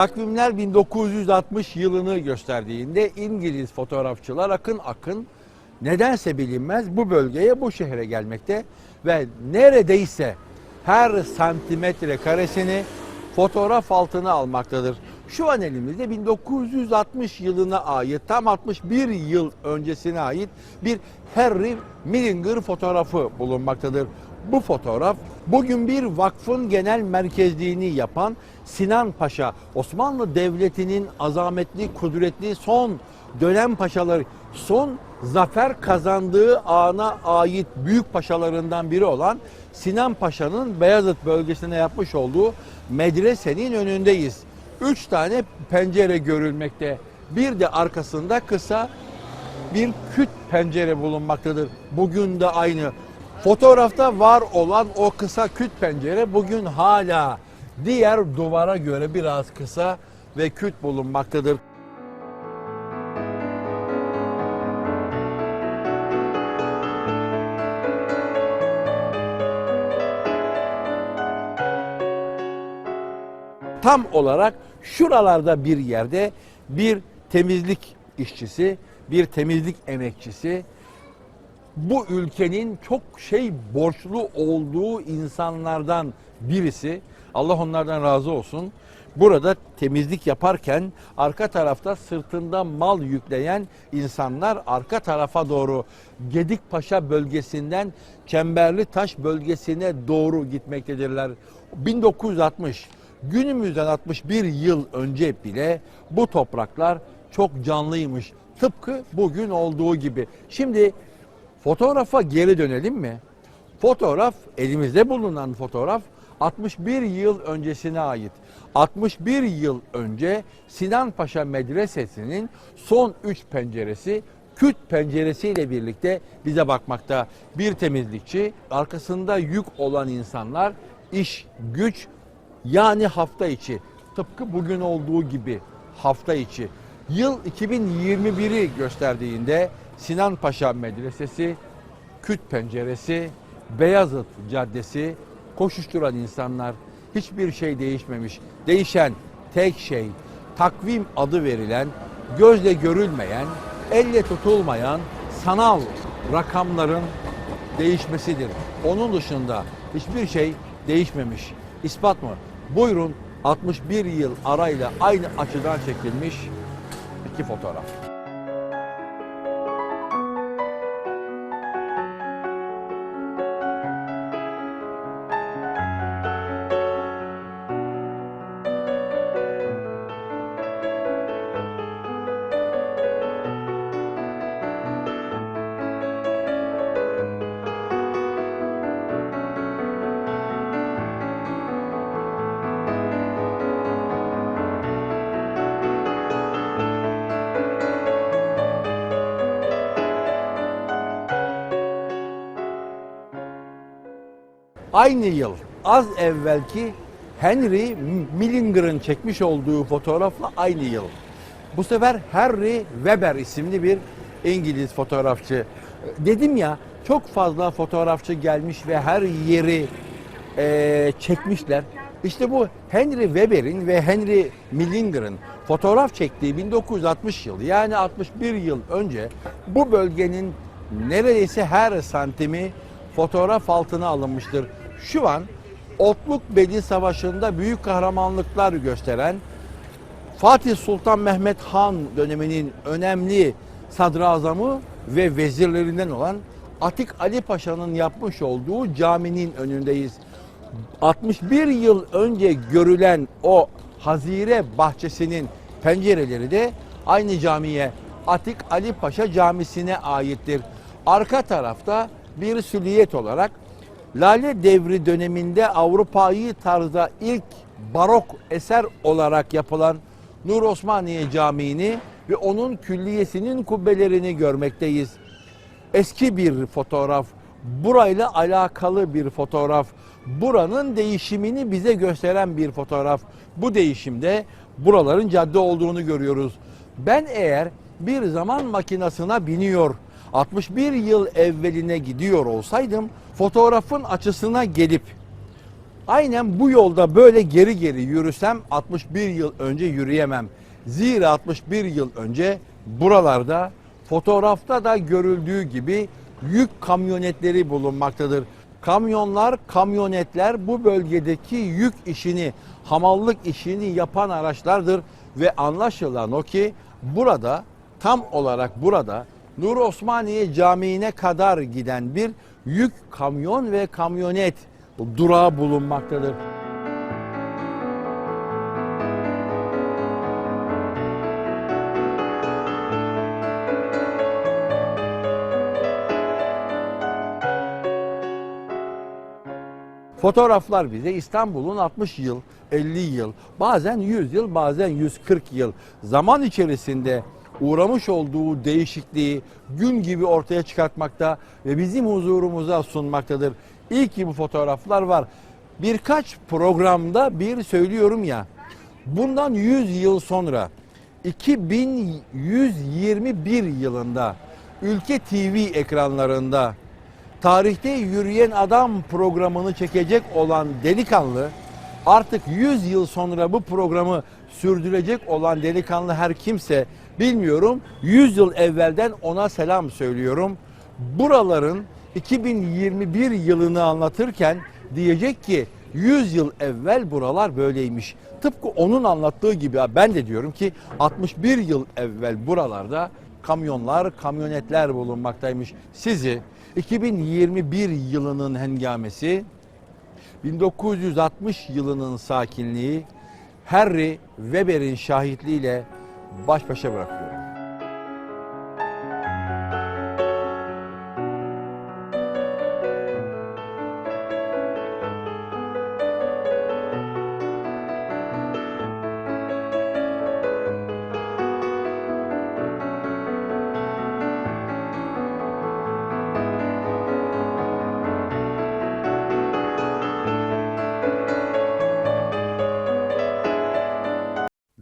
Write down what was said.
Takvimler 1960 yılını gösterdiğinde İngiliz fotoğrafçılar akın akın nedense bilinmez bu bölgeye bu şehre gelmekte ve neredeyse her santimetre karesini fotoğraf altına almaktadır. Şu an elimizde 1960 yılına ait tam 61 yıl öncesine ait bir Harry Millinger fotoğrafı bulunmaktadır. Bu fotoğraf bugün bir vakfın genel merkezliğini yapan Sinan Paşa, Osmanlı Devleti'nin azametli, kudretli son dönem paşaları, son zafer kazandığı ana ait büyük paşalarından biri olan Sinan Paşa'nın Beyazıt bölgesine yapmış olduğu medresenin önündeyiz. Üç tane pencere görülmekte. Bir de arkasında kısa bir küt pencere bulunmaktadır. Bugün de aynı. Fotoğrafta var olan o kısa küt pencere bugün hala diğer duvara göre biraz kısa ve küt bulunmaktadır. Tam olarak şuralarda bir yerde bir temizlik işçisi, bir temizlik emekçisi bu ülkenin çok şey borçlu olduğu insanlardan birisi. Allah onlardan razı olsun. Burada temizlik yaparken arka tarafta sırtında mal yükleyen insanlar arka tarafa doğru Gedikpaşa bölgesinden Çemberli Taş bölgesine doğru gitmektedirler. 1960 günümüzden 61 yıl önce bile bu topraklar çok canlıymış. Tıpkı bugün olduğu gibi. Şimdi Fotoğrafa geri dönelim mi? Fotoğraf, elimizde bulunan fotoğraf 61 yıl öncesine ait. 61 yıl önce Sinan Paşa Medresesi'nin son 3 penceresi küt penceresiyle birlikte bize bakmakta. Bir temizlikçi, arkasında yük olan insanlar, iş, güç yani hafta içi. Tıpkı bugün olduğu gibi hafta içi. Yıl 2021'i gösterdiğinde Sinan Paşa Medresesi, Küt Penceresi, Beyazıt Caddesi, koşuşturan insanlar hiçbir şey değişmemiş. Değişen tek şey takvim adı verilen, gözle görülmeyen, elle tutulmayan sanal rakamların değişmesidir. Onun dışında hiçbir şey değişmemiş. İspat mı? Buyurun 61 yıl arayla aynı açıdan çekilmiş iki fotoğraf. Aynı yıl az evvelki Henry Millinger'ın çekmiş olduğu fotoğrafla aynı yıl. Bu sefer Harry Weber isimli bir İngiliz fotoğrafçı. Dedim ya çok fazla fotoğrafçı gelmiş ve her yeri eee, çekmişler. İşte bu Henry Weber'in ve Henry Millinger'ın fotoğraf çektiği 1960 yılı yani 61 yıl önce bu bölgenin neredeyse her santimi fotoğraf altına alınmıştır. Şu an Otluk Bedi Savaşı'nda büyük kahramanlıklar gösteren Fatih Sultan Mehmet Han döneminin önemli sadrazamı ve vezirlerinden olan Atik Ali Paşa'nın yapmış olduğu caminin önündeyiz. 61 yıl önce görülen o Hazire bahçesinin pencereleri de aynı camiye Atik Ali Paşa Camisi'ne aittir. Arka tarafta bir süliyet olarak Lale Devri döneminde Avrupa'yı tarzda ilk barok eser olarak yapılan Nur Osmaniye Camii'ni ve onun külliyesinin kubbelerini görmekteyiz. Eski bir fotoğraf, burayla alakalı bir fotoğraf, buranın değişimini bize gösteren bir fotoğraf. Bu değişimde buraların cadde olduğunu görüyoruz. Ben eğer bir zaman makinasına biniyor, 61 yıl evveline gidiyor olsaydım fotoğrafın açısına gelip Aynen bu yolda böyle geri geri yürüsem 61 yıl önce yürüyemem. Zira 61 yıl önce buralarda fotoğrafta da görüldüğü gibi yük kamyonetleri bulunmaktadır. Kamyonlar, kamyonetler bu bölgedeki yük işini, hamallık işini yapan araçlardır ve anlaşılan o ki burada tam olarak burada Nur Osmaniye Camii'ne kadar giden bir yük kamyon ve kamyonet durağı bulunmaktadır. Fotoğraflar bize İstanbul'un 60 yıl, 50 yıl, bazen 100 yıl, bazen 140 yıl zaman içerisinde uğramış olduğu değişikliği gün gibi ortaya çıkartmakta ve bizim huzurumuza sunmaktadır. İyi ki bu fotoğraflar var. Birkaç programda bir söylüyorum ya, bundan 100 yıl sonra 2121 yılında Ülke TV ekranlarında tarihte yürüyen adam programını çekecek olan delikanlı artık 100 yıl sonra bu programı sürdürecek olan delikanlı her kimse bilmiyorum 100 yıl evvelden ona selam söylüyorum. Buraların 2021 yılını anlatırken diyecek ki 100 yıl evvel buralar böyleymiş. Tıpkı onun anlattığı gibi ben de diyorum ki 61 yıl evvel buralarda kamyonlar, kamyonetler bulunmaktaymış. Sizi 2021 yılının hengamesi, 1960 yılının sakinliği, Harry Weber'in şahitliğiyle baş başa bırakıyorum.